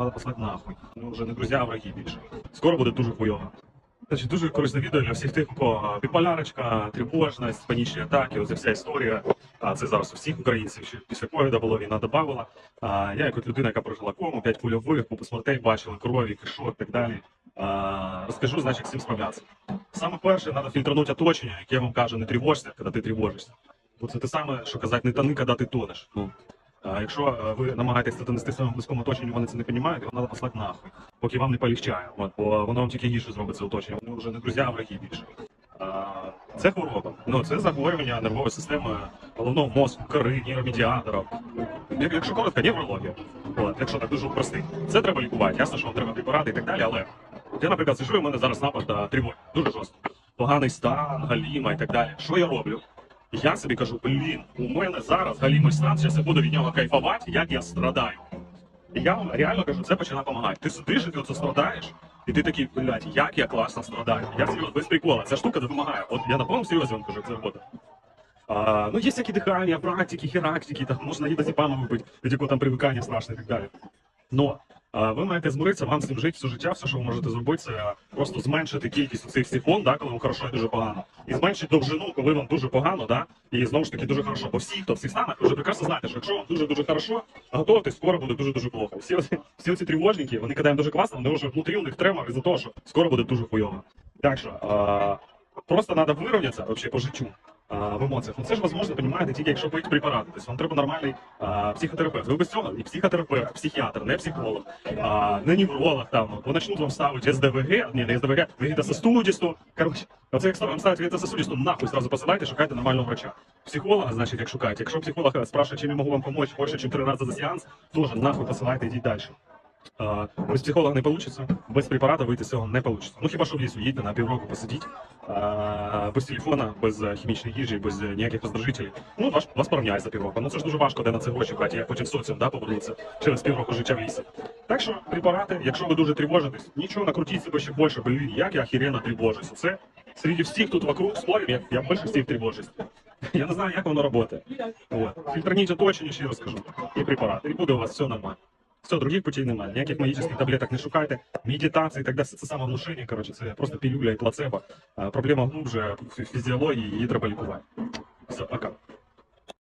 Надо послати нахуй. Ну вже не друзі, а враги більше. Скоро буде дуже хуйово. Значить, дуже корисне відео для всіх тих, у кого біполярочка, тривожність, панічні атаки, ось вся історія. А це зараз у всіх українців. Ще після ковіда було війна додавала. Я, як от людина, яка прожила кому, 5 кульових, купу смертей бачила, крові, кишок і так далі. Розкажу, значить, цим справлятися. Саме перше, треба фільтрнути оточення, яке вам каже, не тривожся, коли ти тривожишся. Бо це те саме, що казати, не тони, коли ти тонеш. Ну, якщо е, ви намагаєтесь це донести своєму близькому оточенню, вони це не розуміють, його треба послати нахуй, поки вам не полегчає. Бо воно вам тільки гірше зробить це оточення. Вони вже не друзі, а враги більше. Це хвороба. Ну, це захворювання нервової системи головного мозку, кори, нейромедіаторів. Як- Якщо коротко, неврологія. Якщо так дуже простий. Це треба лікувати. Ясно, що вам треба препарати і так далі, але я, наприклад, сижу, і в мене зараз напад а, тривоги. Дуже жорстко. Поганий стан, галіма і так далі. Що я роблю? Я собі кажу, блін, у мене зараз галімий стан, зараз я буду від нього кайфувати, як я страдаю. І я вам реально кажу, це починає допомагати. Ти сидиш і ти оце страдаєш, і ти такий, блядь, як я класно страдаю. Я серйозно, без прикола. Ця штука допомагає. От я на повному серйозі вам кажу, як це робота. А, ну, є всякі дихання, практики, хірактики, там і дозіпами випити, від якого там привикання страшне і так далі. Но ви маєте змиритися, вам з цим жити все життя, все, що ви можете зробити, це просто зменшити кількість цих всіх фон, да, коли вам хорошо і дуже погано. І зменшити довжину, коли вам дуже погано, да, і знову ж таки дуже хорошо. Бо всі, хто в цих станах, вже прекрасно знаєте, що якщо вам дуже-дуже хорошо, готовтесь, скоро буде дуже-дуже плохо. Всі, всі ці тривожники, вони їм дуже класно, вони вже внутрі у них тремор із-за того, що скоро буде дуже хуйово. Так що, а, просто треба вирівнятися по життю. А, В емоціях. Ну це ж можливо, розумієте, тільки якщо пити препарати. Тобто вам треба нормальний а, психотерапевт. Ви без цього і психотерапевт, психіатр, не психолог, а, не невролог там. Бо почнуть вам ставити СДВГ, ні, не СДВГ, вегетососудисту. Коротше, оце як вам ставить вегетососудисту, нахуй зразу посилайте, шукайте нормального врача. Психолога, значить, як шукаєте. Якщо психолог е, спрашиває, чим я можу вам допомогти більше, ніж три рази за сеанс, теж нахуй посилайте, йдіть далі. Без психолога не вийде, без препарата вийти з цього не вийде. Ну хіба що в лісу їдьте на півроку посидіть, без телефона, без хімічної їжі, без ніяких роздражителів. Ну, вас, вас порівняє за півроку. Ну це ж дуже важко, де на це гроші брати, як потім соціум да, повернутися через півроку життя в лісі. Так що препарати, якщо ви дуже тривожитесь, нічого накрутіть себе ще більше, блін, як я охеренно тривожусь. Це серед всіх тут вокруг спорів, я, я більше всіх тривожусь. Я не знаю, як воно працює. От. Фільтрніть оточення, ще раз скажу. І препарати, і буде у вас все нормально. Все, других путей немає. Ніяких магічних таблеток не шукайте. Медитації, тогда це самовнушення, коротше, це просто пілюля і плацебо. Проблема глубже фізіології, і треба лікувати. Все, пока.